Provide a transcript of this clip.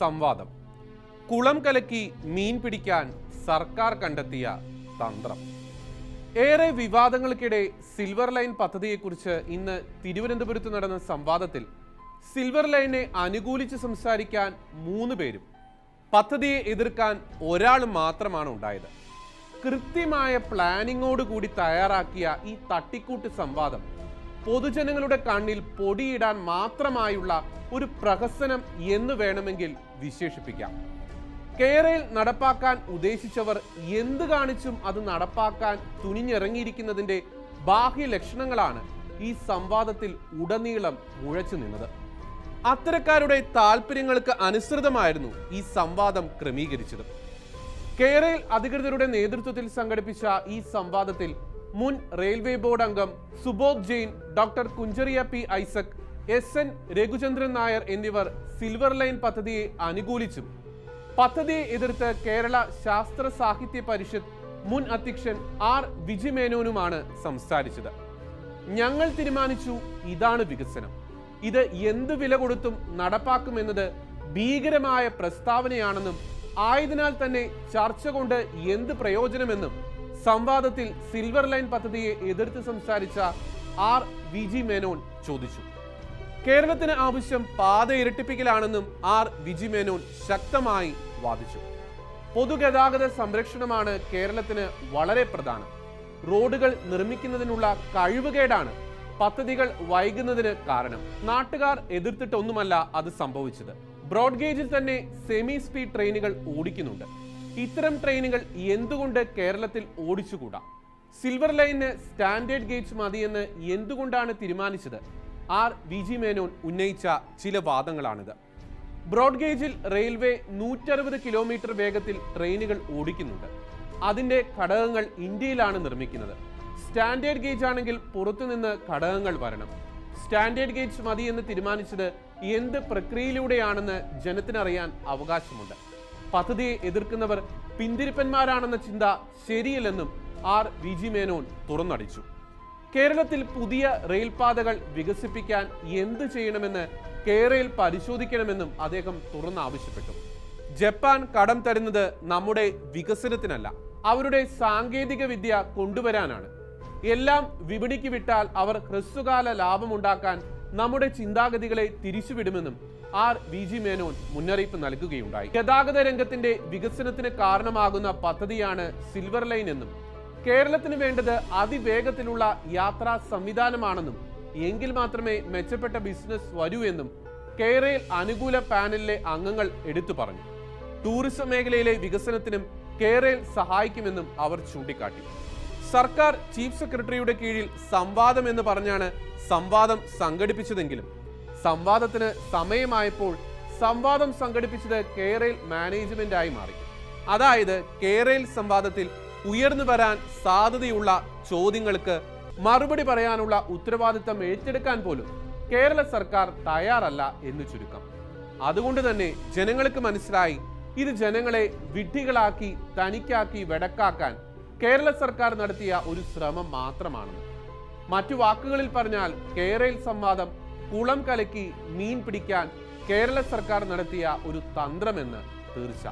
സംവാദം. കുളം കലക്കി മീൻ പിടിക്കാൻ സർക്കാർ കണ്ടെത്തിയ തന്ത്രം. ഏറെ വിവാദങ്ങൾക്കിടെ സിൽവർ ലൈൻ പദ്ധതിയെക്കുറിച്ച് ഇന്ന് തിരുവനന്തപുരത്ത് നടന്ന സംവാദത്തിൽ സിൽവർ ലൈനെ അനുകൂലിച്ച് സംസാരിക്കാൻ മൂന്ന് പേരും പദ്ധതിയെ എതിർക്കാൻ ഒരാൾ മാത്രമാണ് ഉണ്ടായത്. കൃത്യമായ പ്ലാനിങ്ങോടുകൂടി തയ്യാറാക്കിയ ഈ തട്ടിക്കൂട്ട് സംവാദം പൊതുജനങ്ങളുടെ കണ്ണിൽ പൊടിയിടാൻ മാത്രമായുള്ള ഒരു പ്രഹസനം എന്ന് വേണമെങ്കിൽ വിശേഷിപ്പിക്കാം. കേരയിൽ നടപ്പാക്കാൻ ഉദ്ദേശിച്ചവർ എന്ത് കാണിച്ചും അത് നടപ്പാക്കാൻ തുനിഞ്ഞിറങ്ങിയിരിക്കുന്നതിന്റെ ബാഹ്യ ലക്ഷണങ്ങളാണ് ഈ സംവാദത്തിൽ ഉടനീളം മുഴച്ചു നിന്നത്. അത്തരക്കാരുടെ താല്പര്യങ്ങൾക്ക് അനുസൃതമായിരുന്നു ഈ സംവാദം ക്രമീകരിച്ചത്. കേരയിൽ അധികൃതരുടെ നേതൃത്വത്തിൽ സംഘടിപ്പിച്ച ഈ സംവാദത്തിൽ മുൻ റെയിൽവേ ബോർഡ് അംഗം Subodh Jain doctor Kunjaria P Isaac S N Raghuchandran Nair എന്നിവർ സിൽവർ ലൈൻ പദ്ധതിയെ അനുകൂലിച്ചു. പദ്ധതിയെ എതിർത്ത് കേരള ശാസ്ത്ര സാഹിത്യ പരിഷത്ത് മുൻ അധ്യക്ഷൻ ആർ വിജിമേനോനുമാണ് സംസാരിച്ചത്. ഞങ്ങൾ തീരുമാനിച്ചു ഇതാണ് വികസനം. ഇത് എന്ത് വില കൊടുത്തും നടപ്പാക്കുമെന്നത് ഭീകരമായ പ്രസ്താവനയാണെന്നും ആയതിനാൽ തന്നെ ചർച്ച കൊണ്ട് എന്ത് പ്രയോജനമെന്നും സംവാദത്തിൽ സിൽവർ ലൈൻ പദ്ധതിയെ എതിർത്ത് സംസാരിച്ച ആർ വി ജി മേനോൻ ചോദിച്ചു. കേരളത്തിന് ആവശ്യം പാത ഇരട്ടിപ്പിക്കലാണെന്നും ആർ വിജി മേനോൻ ശക്തമായി വാദിച്ചു. പൊതുഗതാഗത സംരക്ഷണമാണ് കേരളത്തിന് വളരെ പ്രധാനം. റോഡുകൾ നിർമ്മിക്കുന്നതിനുള്ള കഴിവുകേടാണ് പദ്ധതികൾ വൈകുന്നതിന് കാരണം. നാട്ടുകാർ എതിർത്തിട്ടൊന്നുമല്ല അത് സംഭവിച്ചത്. ബ്രോഡ്ഗേജിൽ തന്നെ സെമി സ്പീഡ് ട്രെയിനുകൾ ഓടിക്കുന്നുണ്ട്. ഇത്തരം ട്രെയിനുകൾ എന്തുകൊണ്ട് കേരളത്തിൽ ഓടിച്ചുകൂടാ? സിൽവർ ലൈനിന് സ്റ്റാൻഡേർഡ് ഗേജ് മതിയെന്ന് എന്തുകൊണ്ടാണ് തീരുമാനിച്ചത്? ആർ. വി. ജി. മേനോൻ ഉന്നയിച്ച ചില വാദങ്ങളാണിത്. ബ്രോഡ് ഗേജിൽ റെയിൽവേ നൂറ്ററുപത് കിലോമീറ്റർ വേഗത്തിൽ ട്രെയിനുകൾ ഓടിക്കുന്നുണ്ട്. അതിന്റെ ഘടകങ്ങൾ ഇന്ത്യയിലാണ് നിർമ്മിക്കുന്നത്. സ്റ്റാൻഡേർഡ് ഗേജ് ആണെങ്കിൽ പുറത്തുനിന്ന് ഘടകങ്ങൾ വരണം. സ്റ്റാൻഡേർഡ് ഗേജ് മതി എന്ന് തീരുമാനിച്ചത് എന്ത് പ്രക്രിയയിലൂടെയാണെന്ന് ജനത്തിനറിയാൻ അവകാശമുണ്ട്. പദ്ധതിയെ എതിർക്കുന്നവർ പിന്തിരിപ്പന്മാരാണെന്ന ചിന്ത ശരിയല്ലെന്നും ആർ വി ജി മേനോൻ തുറന്നടിച്ചു. കേരളത്തിൽ പുതിയ റെയിൽപാതകൾ വികസിപ്പിക്കാൻ എന്ത് ചെയ്യണമെന്ന് കേരയിൽ പരിശോധിക്കണമെന്നും അദ്ദേഹം തുറന്നാവശ്യപ്പെട്ടു. ജപ്പാൻ കടം തരുന്നത് നമ്മുടെ വികസനത്തിനല്ല അവരുടെ സാങ്കേതിക വിദ്യ കൊണ്ടുവരാനാണ്. എല്ലാം വിപണിക്ക് വിട്ടാൽ അവർ ഹ്രസ്വകാല ലാഭമുണ്ടാക്കാൻ നമ്മുടെ ചിന്താഗതികളെ തിരിച്ചുവിടുമെന്നും ആർ വി ജി മേനോൻ മുന്നറിയിപ്പ് നൽകുകയുണ്ടായി. ഗതാഗത രംഗത്തിന്റെ വികസനത്തിന് കാരണമാകുന്ന പദ്ധതിയാണ് സിൽവർ ലൈൻ എന്നും കേരളത്തിന് വേണ്ടത് അതിവേഗത്തിലുള്ള യാത്രാ സംവിധാനമാണെന്നും എങ്കിൽ മാത്രമേ മെച്ചപ്പെട്ട ബിസിനസ് വരൂ എന്നും കേരയിൽ അനുകൂല പാനലിലെ അംഗങ്ങൾ എടുത്തു പറഞ്ഞു. ടൂറിസം മേഖലയിലെ വികസനത്തിനും കേരയിൽ സഹായിക്കുമെന്നും അവർ ചൂണ്ടിക്കാട്ടി. സർക്കാർ ചീഫ് സെക്രട്ടറിയുടെ കീഴിൽ സംവാദം എന്ന് പറഞ്ഞാണ് സംവാദം സംഘടിപ്പിച്ചതെങ്കിലും സംവാദത്തിന് സമയമായപ്പോൾ സംവാദം സംഘടിപ്പിച്ചത് കേരയിൽ മാനേജ്മെന്റായി മാറി. അതായത് കേരയിൽ സംവാദത്തിൽ ഉയർന്നു വരാൻ സാധ്യതയുള്ള ചോദ്യങ്ങൾക്ക് മറുപടി പറയാനുള്ള ഉത്തരവാദിത്തം ഏറ്റെടുക്കാൻ പോലും കേരള സർക്കാർ തയ്യാറല്ല എന്ന് ചുരുക്കം. അതുകൊണ്ട് തന്നെ ജനങ്ങൾക്ക് മനസ്സിലായി ഇത് ജനങ്ങളെ വിഡ്ഢികളാക്കി തനിക്കാക്കി വെടക്കാക്കാൻ കേരള സർക്കാർ നടത്തിയ ഒരു ശ്രമം മാത്രമാണെന്ന്. മറ്റു വാക്കുകളിൽ പറഞ്ഞാൽ കേരയിൽ സംവാദം കുളം കലക്കി മീൻ പിടിക്കാൻ കേരള സർക്കാർ നടത്തിയ ഒരു തന്ത്രമെന്ന് തീർച്ച.